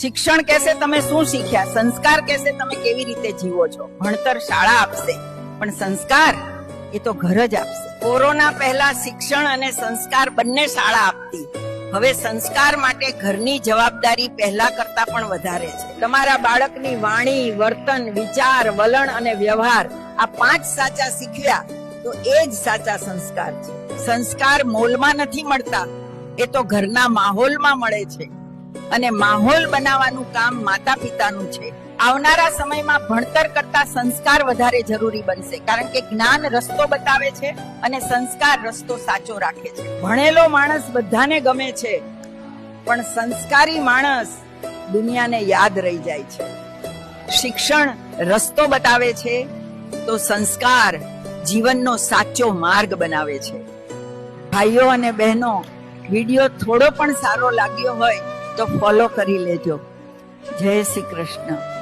શિક્ષણ કહેશે તમે શું શીખ્યા? સંસ્કાર કહેશે તમે કેવી રીતે જીવો છો? ભણતર શાળા આપશે, પણ સંસ્કાર એ તો ઘર જ આપશે. કોરોના પહેલા શિક્ષણ અને સંસ્કાર બંને શાળા આપતી. હવે સંસ્કાર માટે ઘરની જવાબદારી પહેલા કરતા પણ વધારે છે. તમારા બાળકની વાણી, વર્તન, વિચાર, વલણ અને વ્યવહાર આ પાંચ સાચા શીખ્યા તો એ જ સાચા સંસ્કાર છે. સંસ્કાર મોલમાં નથી મળતા, એ તો ઘરના માહોલમાં મળે છે. અને માહોલ બનાવવાનું કામ માતા પિતાનું છે. આવનારા સમયમાં ભણતર કરતા સંસ્કાર વધારે જરૂરી બનશે, કારણ કે જ્ઞાન રસ્તો બતાવે છે અને સંસ્કાર રસ્તો સાચો રાખે છે. ભણેલો માણસ બધાને ગમે છે, પણ સંસ્કારી માણસ દુનિયાને યાદ રહી જાય છે. શિક્ષણ રસ્તો બતાવે છે, તો સંસ્કાર જીવનનો સાચો માર્ગ બનાવે છે. ભાઈઓ અને બહેનો, વીડિયો થોડો પણ સારો લાગ્યો હોય તો ફોલો કરી લેજો. જય શ્રી કૃષ્ણ.